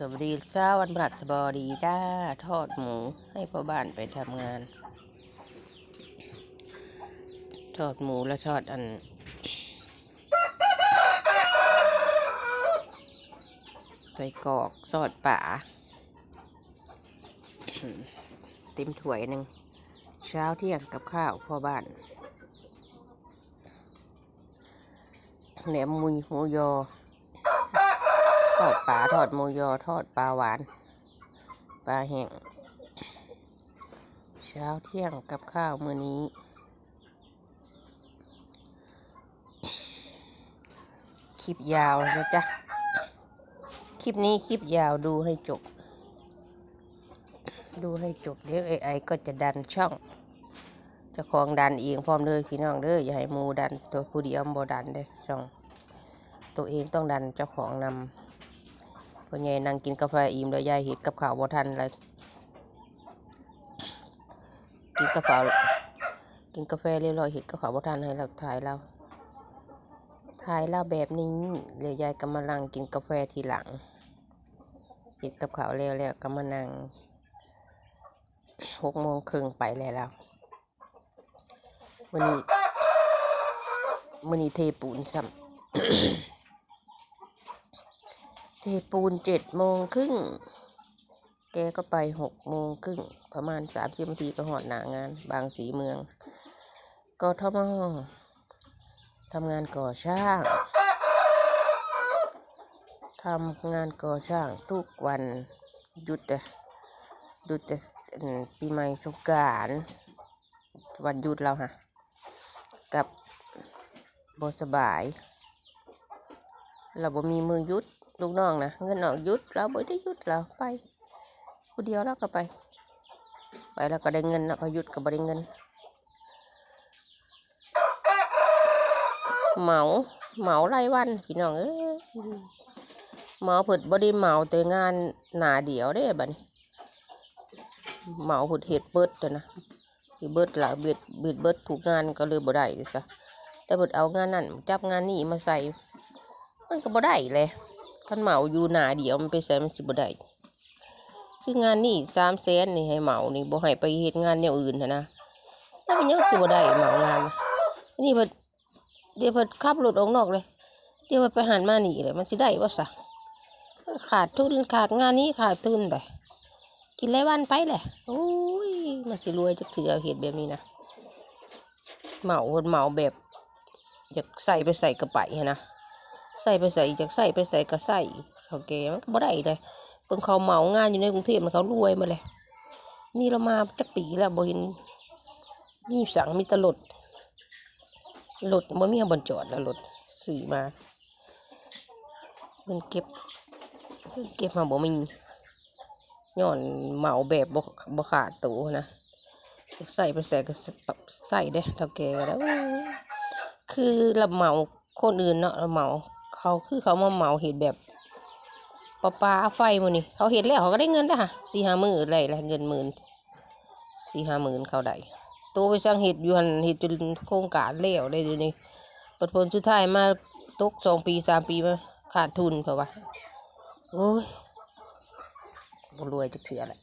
สวัสดีเช้าวันพฤหัสบดีจ้าทอดหมูให้พ่อบ้านไปทำงาน ทอดหมูและทอดอัน ใส่กอกซอดป่าเต็มถ้วยหนึ่ง เช้าเที่ยงกับข้าวพ่อบ้านแหนมมุยหมูยอ ทอดปลาทอดหมูยอทอดปลาหวาน ปลาแห้งเช้าเที่ยงกับข้าวมื้อนี้ คลิปยาวนะจ๊ะ คลิปนี้คลิปยาวดูให้จบ ดูให้จบเดี๋ยวไอก็จะดันช่องเจะของดันเองพร้อมเลยพี่น้องเด้ออย่าให้มูดันตัวผู้เดียวบ่ดันเด้อช่อง ตัวเองต้องดันเจ้าของนำ พ่อใหญ่นั่งกินกาแฟอิ่มแล้วยายเห็ดกับข้าวบ่ทันเลยกินกาแฟกินกาแฟเรียบร้อยเห็ดกับข้าวบ่ทันให้เราถ่ายเราถ่ายเราแบบนี้เดี๋ยวยายกำลังกินกาแฟทีหลังเห็ดกับข้าวแล้วแล้วก็มานั่งหกโมงครึ่งไปแล้วแล้วมื้อนี้มื้อนี้เทปูนซ้ำ เทปูนเจ็ดโมงครึ่ง แกก็ไปหกโมงครึ่ง ประมาณสามสิบนาทีก็หอดหนางาน บางสีเมืองกทมทำงานก่อสร้าง ทำงานก่อสร้างทุกวันหยุดแต่หยุดแต่ปีใหม่สงกรานต์วันหยุดเราฮะ กับบสบาย เราบ่มีมือหยุด ลูกน้องนะเงินออกหยุดเราบ่ได้หยุดเราไปผู้เดียวเราก็ไป ไปแล้วก็ได้เงินนะพอหยุดก็บ่ได้เงินเหมาเหมารายวันพี่น้องเอ้ยเหมาผิดบ่ได้เหมาแต่งานหนาเดียวเด้บัดนี้เหมาผิดเฮ็ดเบิดนะเบิดหลายเบิดเบิดเบิดถูกงานก็เลยบ่ได้ซะแต่เบิดเอางานนั่นจับงานนี้มาใส่มันก็บ่ได้เลย คันเหมาอยู่หนาเดียวมันไปใส่มันสิบ่ได้คืองานนี่สามแสนนี่ให้เหมานี่บ่ให้ไปเฮ็ดงานแนวอื่นหั้นนะแล้วมันยังสิบ่ได้เหมางานนี่เพิ่นเดี๋ยวเพิ่นขับรถออกนอกเลย เดี๋ยวเพิ่นไปหันมานี่เลยมันสิได้บ่ซะขาดทุนขาดงานนี้ขาดทุนไปกินไรวันไปแหละโอ้ยมันสิรวยจักเถื่อเฮ็ดแบบนี้นะเหมาเพิ่นเหมาแบบอยากใส่ไปใส่กระไปหั้นนะ ใส่ไปใส่จากใส่ไปใส่ก็ใส่เขาแกมันก็บ่ได้เลยเพิ่งเขาเหมางานอยู่ในกรุงเทพมันเขารวยมาเลยนี่เรามาจักปีแล้วบ่เห็นมีสั่งมีแตลดรถบ่มีบนจอดแล้วรถซื้อมาเงินเก็บเงินเก็บมาบ่มีย้อนเหมาแบบบ่บ่ขาดตัวนะใส่ไปใส่ก็ใส่ได้เท่าแกก็แล้วคือเราเหมาคนอื่นเนาะเราเหมา เขาคือเขามาเหมาเห็ดแบบปลาปลาไฟมือนี่เขาเห็ดแล้วเขาก็ได้เงินแล้วค่ะสี่ห้าหมื่นอะไรละเงินหมื่นสี่ห้าหมื่นเขาได้โตไปสร้างเห็ดอยู่หันเห็ดจนโครงการแล้วได้ดูนี่ผลผลสุดท้ายมาตกสองปีสามปีมาขาดทุนเพราะว่าโอ้ยรวยจะเถื่อแหละ